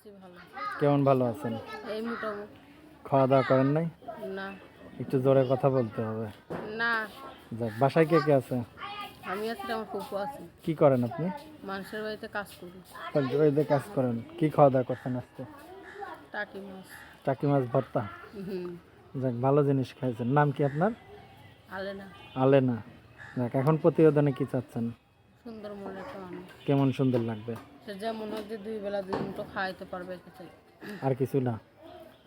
আছি ভালো। কেমন ভালো আছেন? এই মোটামুটি। খাওয়া দাওয়া করেন নাই? না। একটু জোরে কথা বলতে হবে। না। যাক বাসায় কে কে আছে? আমি আছি আমার ফুফু আছি। কি করেন আপনি? মানুষের বাড়িতে কাজ করি। ওইদের কাজ করেন। কি খাওয়া দাওয়া করছেন আজকে? টাকি মাছ। টাকি মাছ ভর্তা? যাক ভালো জিনিস খাইছেন। নাম কি আপনার? আলে না আলেনা। যাক এখন প্রতিবেদনে কি চাচ্ছেন? সুন্দর মনে কেমন সুন্দর লাগবে? সে যেমন হয় যে দুই বেলা দুই মুঠো খাইতে পারবে আর কিছু না।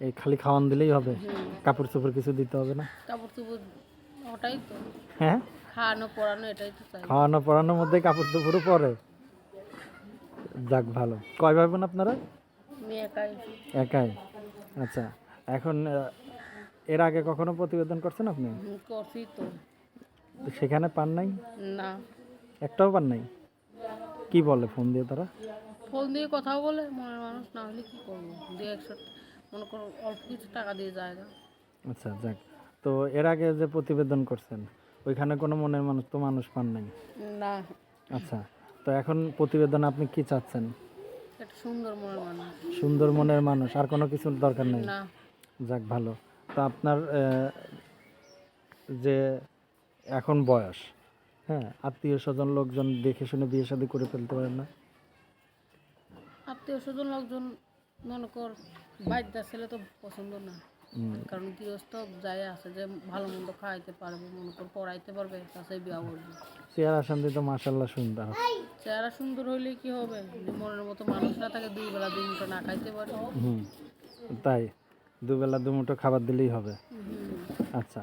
এই খালি খাওয়ান দিলেই হবে। কাপড় চোপড় কিছু দিতে হবে না। কাপড় চুপড় ওটাই তো। হ্যাঁ? খাওয়ানো পড়ানো এটাই তো চাই। খাওয়ানো পড়ানোর মধ্যে কাপড় চোপড়ও পরে। যাক ভালো। কয় ভাই বোন আপনারা? আমি একাই। একাই। আচ্ছা এখন এর আগে কখনো প্রতিবেদন করছেন আপনি? করছি তো। সেখানে পান নাই? না। একটাও পান নাই? কি বলে ফোন দিয়ে তারা? ফোন দিয়ে কথা বলে মনের মানুষ না হলে কি করব? দিয়ে একশো মনে করো অল্প কিছু টাকা দিয়ে যায় না। আচ্ছা যাক। তো এর আগে যে প্রতিবেদন করছেন ওইখানে কোনো মনের মানুষ তো মানুষ পান নাই? না। আচ্ছা তো এখন প্রতিবেদন আপনি কি চাচ্ছেন? একটা সুন্দর মনের মানুষ। সুন্দর মনের মানুষ আর কোনো কিছুর দরকার নেই? না। যাক ভালো। তো আপনার যে এখন বয়স হ্যাঁ আত্মীয় স্বজন লোকজন দেখে শুনে বিয়ে শাদী করে ফেলতে পারেন না? আত্মীয় স্বজন লোকজন মনে কর বাচ্চা ছেলে তো পছন্দ না। কারণ গৃহস্থ যাই আছে যে ভালো মন্দ খাওয়াইতে পারবে মনে কর পড়াইতে পারবে তাছাই বিয়া করবে। চেহারা শান্তি তো মাসাল্লাহ সুন্দর। চেহারা সুন্দর হইলে কি হবে? মনের মতো মানুষরা তাকে দুই বেলা দুই মুঠো না খাইতে পারে। হুম তাই দুবেলা দুমুঠো খাবার দিলেই হবে। আচ্ছা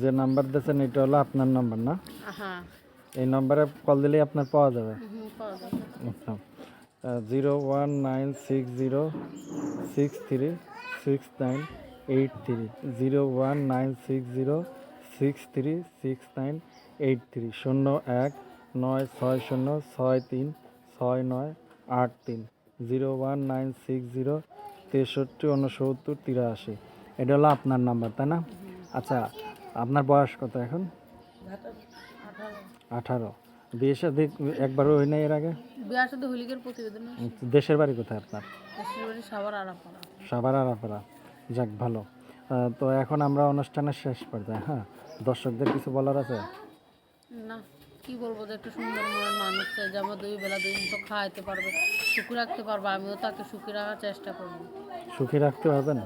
যে নাম্বার দিয়েছেন এটা হলো আপনার নাম্বার না? হ্যাঁ। এই নম্বরে কল দিলেই আপনার পাওয়া যাবে। আচ্ছা। Zero one nine six zero six three six nine eight three zero one nine six zero six three six nine eight three শূন্য এক নয় ছয় শূন্য ছয় তিন ছয় নয় আট তিন। Zero one nine six zero তেষট্টি উনসত্তর তিরাশি। এটা হলো আপনার নাম্বার তাই না? আচ্ছা আপনার বয়স কত এখন? আঠারো। বিয়ে সাথে একবারও হয় নাই এর আগে? বিয়ার সাথে হোলিকের প্রতিবেদন দেশের বাড়ি কোথায় আপনার? দেশের বাড়ি সাবার আড়াপাড়া সাবার আরাপাড়া। যাক ভালো। তো এখন আমরা অনুষ্ঠানের শেষ পর্যায়ে হ্যাঁ? দর্শকদের কিছু বলার আছে? না কি বলব যে একটা সুন্দর মনের মানুষ চাই যে আমার দুই বেলা দুই মুঠো খাওয়াইতে পারবে সুখী রাখতে পারবে আমিও তাকে সুখী রাখার চেষ্টা করব। সুখী রাখতে পারবেন?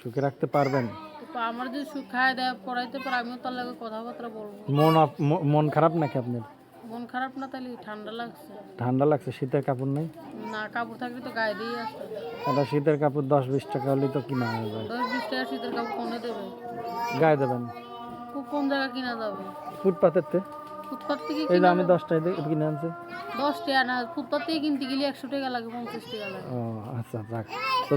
সুখী রাখতে পারবেন? তো আমার যদি সুখ খাওয়াই দেয় পড়াইতে পারে আমিও তার লাগে কথাবার্তা বলব। মন আপ- ম- মন খারাপ নাকি আপনার? মন খারাপ না তাহলে ঠান্ডা লাগছে। ঠান্ডা লাগছে শীতের কাপড় নেই? না কাপড় থাকলে তো গায়ে দিয়ে আসতে একটা শীতের কাপড় দশ বিশ টাকা হলেই তো কিনা হয়ে যায়। দশ বিশ টাকা শীতের কাপড় কোনে দেবে? গায়ে দেবেন? খুব কোন জায়গায় কিনা যাবে। ফুটপাতের তে? ফুটপাত থেকে এই যে কিনা আমি দশটায় দে- কিনে আনছি। দশ টাকা না ফুটপাত থেকে কিনতে গেলে একশো টাকা লাগে পঞ্চাশ টাকা লাগে। ও আচ্ছা তো